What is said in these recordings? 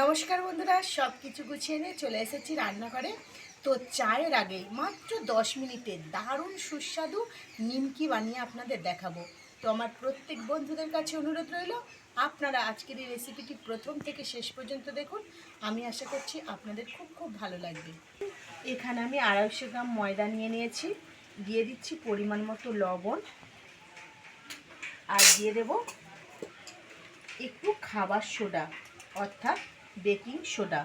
নমস্কার বন্ধুরা সব কিছু গুছিয়ে নিয়ে চলে এসেছি রান্নাঘরে। তো চায়ের আগে মাত্র দশ মিনিটে দারুণ সুস্বাদু নিমকি বানিয়ে আপনাদের দেখাবো। তো আমার প্রত্যেক বন্ধুদের কাছে অনুরোধ রইল, আপনারা আজকের এই রেসিপিটি প্রথম থেকে শেষ পর্যন্ত দেখুন। আমি আশা করছি আপনাদের খুব খুব ভালো লাগবে। এখানে আমি আড়াইশো গ্রাম ময়দা নিয়ে নিয়েছি, দিয়ে দিচ্ছি পরিমাণ মতো লবণ, আর দিয়ে দেব একটু খাবার সোডা, অর্থাৎ বেকিং সোডা।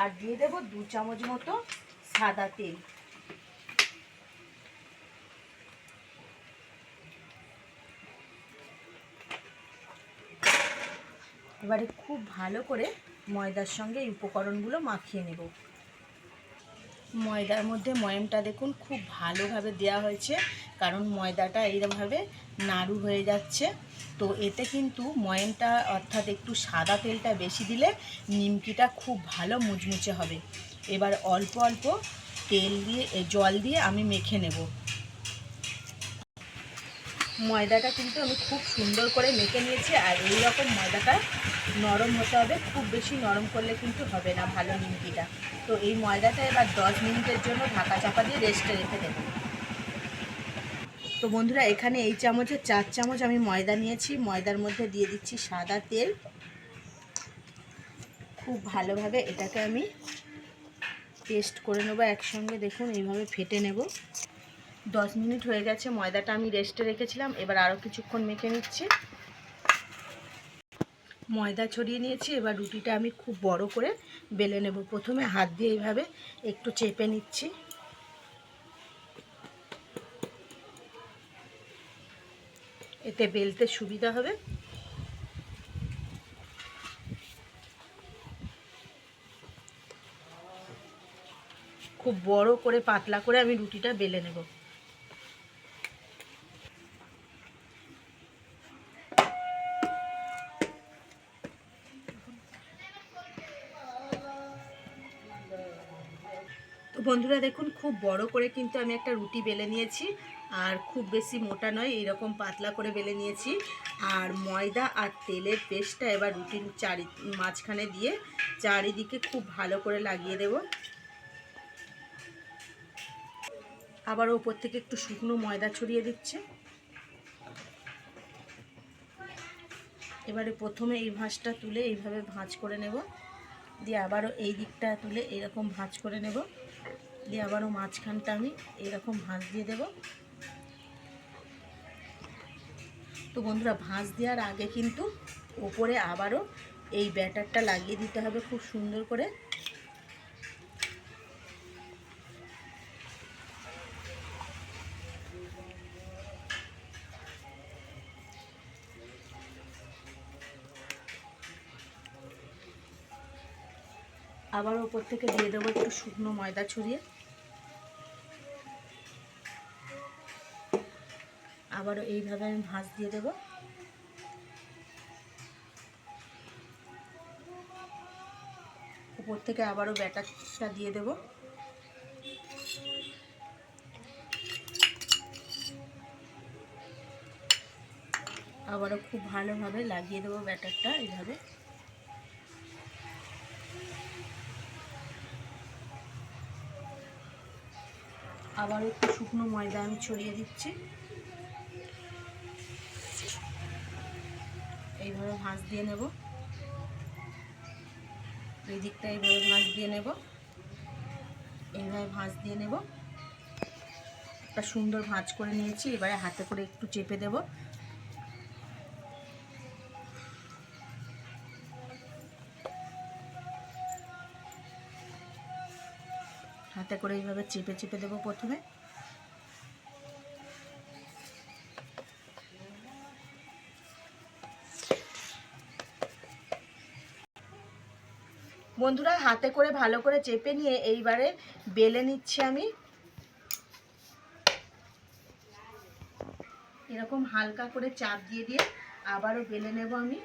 আর দিয়ে দেব দু চামচ মতো সাদা তেল। এবারে খুব ভালো করে ময়দার সঙ্গে এই উপকরণগুলো মাখিয়ে নেব। ময়দার মধ্যে ময়মটা দেখুন, খুব ভালোভাবে দেওয়া হয়েছে, কারণ ময়দাটা এইরকমভাবে নাড়ু হয়ে যাচ্ছে। তো এতে কিন্তু ময়মটা অর্থাৎ একটু সাদা তেলটা বেশি দিলে নিমকিটা খুব ভালো মুচমুচে হবে। এবার অল্প অল্প তেল দিয়ে জল দিয়ে আমি মেখে নেব। ময়দাটা কিন্তু আমি খুব সুন্দর করে মেখে নিয়েছি আর এই রকম ময়দাটা নরম হতে হবে। খুব বেশি নরম করলে কিন্তু হবে না ভালো নিমকিটা। তো এই ময়দাটা এবার দশ মিনিটের জন্য ঢাকা চাপা দিয়ে রেস্টে রেখে দেব। তো বন্ধুরা, এখানে এই চামচে চার চামচ আমি ময়দা নিয়েছি। ময়দার মধ্যে দিয়ে দিচ্ছি সাদা তেল। খুব ভালোভাবে এটাকে আমি পেস্ট করে নেব একসঙ্গে। দেখুন, এইভাবে ফেটে নেব। দশ মিনিট হয়ে গেছে, ময়দাটা আমি রেস্টে রেখেছিলাম। এবার আরও কিছুক্ষণ মেখে নিচ্ছি। ময়দা ছড়িয়ে নিয়েছি, এবার রুটিটা আমি খুব বড় করে বেলে নেব। প্রথমে হাত দিয়ে এইভাবে একটু চেপে নিচ্ছি। এতে বেলতে সুবিধা হবে। খুব বড় করে পাতলা করে আমি রুটিটা বেলে নেব। তো বন্ধুরা দেখুন, খুব বড় করে কিন্তু আমি একটা রুটি বেলে নিয়েছি। আর খুব বেশি মোটা নয় এইরকম পাতলা করে বেলে নিয়েছি। আর ময়দা আর তেলের পেস্টটা এবার রুটির চারি, মাঝখানে দিয়ে চারিদিকে খুব ভালো করে লাগিয়ে দেব। আবার ওপর থেকে একটু শুকনো ময়দা ছড়িয়ে দিচ্ছে। এবারে প্রথমে এই ভাঁজটা তুলে এইভাবে ভাঁজ করে নেব। দিয়ে আবারও এই দিকটা তুলে এরকম ভাঁজ করে নেব। দিয়ে আবারও মাঝখানটা আমি এরকম ভাঁজ দিয়ে দেব। তো বন্ধুরা, ভাঁজ দেওয়ার আগে কিন্তু ওপরে আবারও এই ব্যাটারটা লাগিয়ে দিতে হবে খুব সুন্দর করে। আবার ওপর থেকে দিয়ে দেবো একটু শুকনো ময়দা ছড়িয়ে। আবারও এইভাবে আমি ভাঁজ দিয়ে দেব। উপর থেকে আবারও ব্যাটারটা দিয়ে দেব। আবারও খুব ভালোভাবে লাগিয়ে দেবো ব্যাটারটা এইভাবে। আবার একটু শুকনো ময়দা আমি ছড়িয়ে দিচ্ছি। এইভাবে ভাঁজ দিয়ে নেব। এই দিকটা এইভাবে ভাঁজ দিয়ে নেব। এইভাবে ভাঁজ দিয়ে নেব। একটা সুন্দর ভাঁজ করে নিয়েছি, এবারে হাতে করে একটু চেপে দেব। হাতে করে এইভাবে চেপে চেপে দেবো প্রথমে। বন্ধুরা, হাতে করে ভালো করে চেপে নিয়ে এইবারে বেলে নিচ্ছি আমি। এরকম হালকা করে চাপ দিয়ে দিয়ে আবারও বেলে নেব আমি।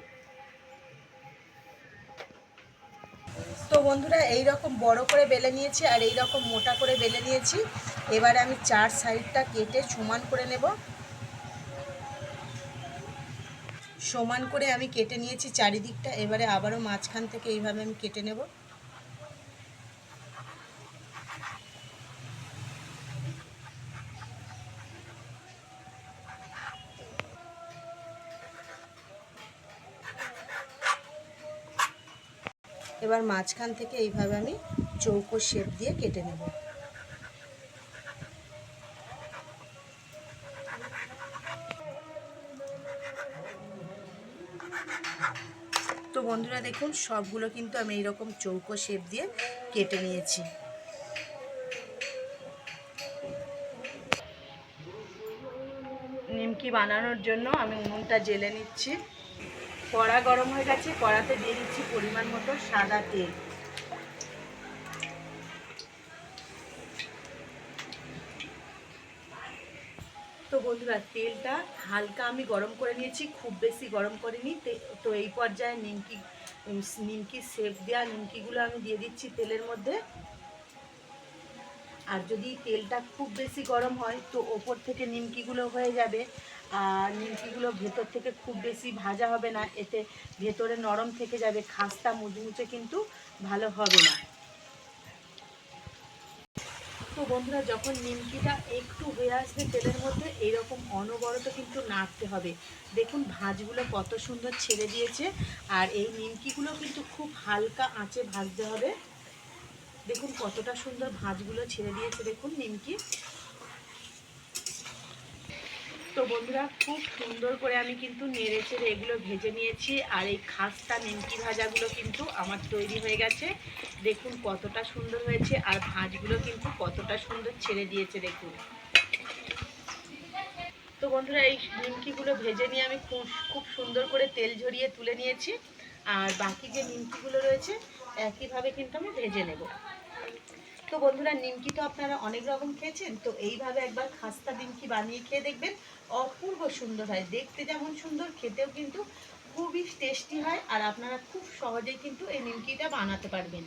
তো বন্ধুরা এই রকম বড় করে বেলে নিয়েছি আর এই রকম মোটা করে বেলে নিয়েছি। এবারে আমি চার সাইডটা কেটে সমান করে নেব। সমান করে আমি কেটে নিয়েছি চারিদিকটা, এবারে আবারও মাঝখান থেকে এইভাবে আমি কেটে নেব। এবার মাঝখান থেকে এইভাবে আমি চৌকো শেপ দিয়ে কেটে নেব। বন্ধুরা দেখুন, সবগুলো কিন্তু আমি এইরকম চৌকো শেপ দিয়ে কেটে নিয়েছি। নিমকি বানানোর জন্য আমি উনুনটা জেলে নিচ্ছি। কড়া গরম হয়ে গেছে, কড়াতে দিয়ে দিচ্ছি পরিমাণ মতো সাদা তেল। তো বন্ধুরা, তেলটা হালকা আমি গরম করে নিয়েছি, খুব বেশি গরম করিনি। তে- এই পর্যায়ে নিমকি নিমকি সেপ দেওয়া নিমকিগুলো আমি দিয়ে দিচ্ছি তেলের মধ্যে। আর যদি তেলটা খুব বেশি গরম হয়, তো ওপর থেকে নিমকিগুলো হয়ে যাবে। আর নিমকিগুলো ভেতর থেকে খুব বেশি ভাজা হবে না, এতে ভেতরে নরম থেকে যাবে, খাস্তা মুচমুচে কিন্তু ভালো হবে না। তো বন্ধুরা, যখন নিমকিটা একটু হয়ে আসবে তেলের মধ্যে, এইরকম অনবরত কিন্তু নাড়তে হবে। দেখুন, ভাজগুলো কত সুন্দর ছেড়ে দিয়েছে, আর এই নিমকিগুলো কিন্তু খুব হালকা আঁচে ভাজতে হবে। দেখুন, কতটা সুন্দর ভাজগুলো ছেড়ে দিয়েছে, দেখুন, নিমকি। তো বন্ধুরা, খুব সুন্দর করে আমি কিন্তু নেড়ে চেড়ে এগুলো ভেজে নিয়েছি, আর এই খাস্তা নিমকি ভাজাগুলো কিন্তু আমার তৈরি হয়ে গেছে। দেখুন কতটা সুন্দর হয়েছে, আর ভাঁজগুলো কিন্তু কতটা সুন্দর ছেড়ে দিয়েছে, দেখুন। তো বন্ধুরা, এই নিমকিগুলো ভেজে নিয়ে আমি খুব খুব সুন্দর করে তেল ঝরিয়ে তুলে নিয়েছি, আর বাকি যে নিমকিগুলো রয়েছে, একইভাবে কিন্তু আমি ভেজে নেব। তো বন্ধুরা, নিমকি তো আপনারা অনেক রকম খেয়েছেন, তো এইভাবে একবার খাস্তা নিমকি বানিয়ে খেয়ে দেখবেন। অপূর্ব সুন্দর হয়, দেখতে যেমন সুন্দর, খেতেও কিন্তু খুবই টেস্টি হয় আর আপনারা খুব সহজেই কিন্তু এই নিমকিটা বানাতে পারবেন।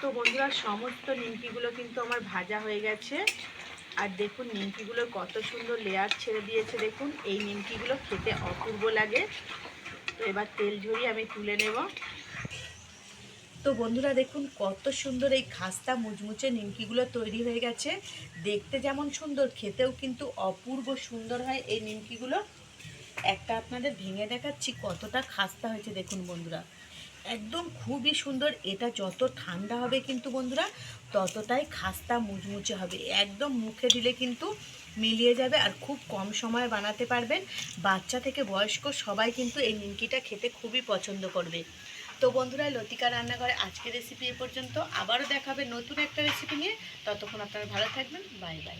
তো বন্ধুরা, সমস্ত নিমকিগুলো কিন্তু আমার ভাজা হয়ে গেছে। আর দেখুন নিমকিগুলো কত সুন্দর লেয়ার ছেড়ে দিয়েছে, দেখুন। এই নিমকিগুলো খেতে অপূর্ব লাগে। তো এবার তেল ঝরিয়ে আমি তুলে নেব। তো বন্ধুরা দেখুন, কত সুন্দর এই খাস্তা মুচমুচে নিমকিগুলো তৈরি হয়ে গেছে। দেখতে যেমন সুন্দর, খেতেও কিন্তু অপূর্ব সুন্দর হয় এই নিমকিগুলো। একটা আপনাদের ভেঙে দেখাচ্ছি, কতটা খাস্তা হয়েছে দেখুন বন্ধুরা। একদম খুবই সুন্দর, এটা যত ঠান্ডা হবে কিন্তু বন্ধুরা, ততটাই খাস্তা মুচমুচে হবে। একদম মুখে দিলে কিন্তু মিলিয়ে যাবে আর খুব কম সময়ে বানাতে পারবেন। বাচ্চা থেকে বয়স্ক সবাই কিন্তু এই নিমকিটা খেতে খুবই পছন্দ করবে। তো বন্ধুরা, লতিকা রান্নাঘরে আজকে রেসিপি এ পর্যন্ত আবারও দেখাবে নতুন একটা রেসিপি নিয়ে। ততক্ষণ আপনারা ভালো থাকবেন। Bye bye.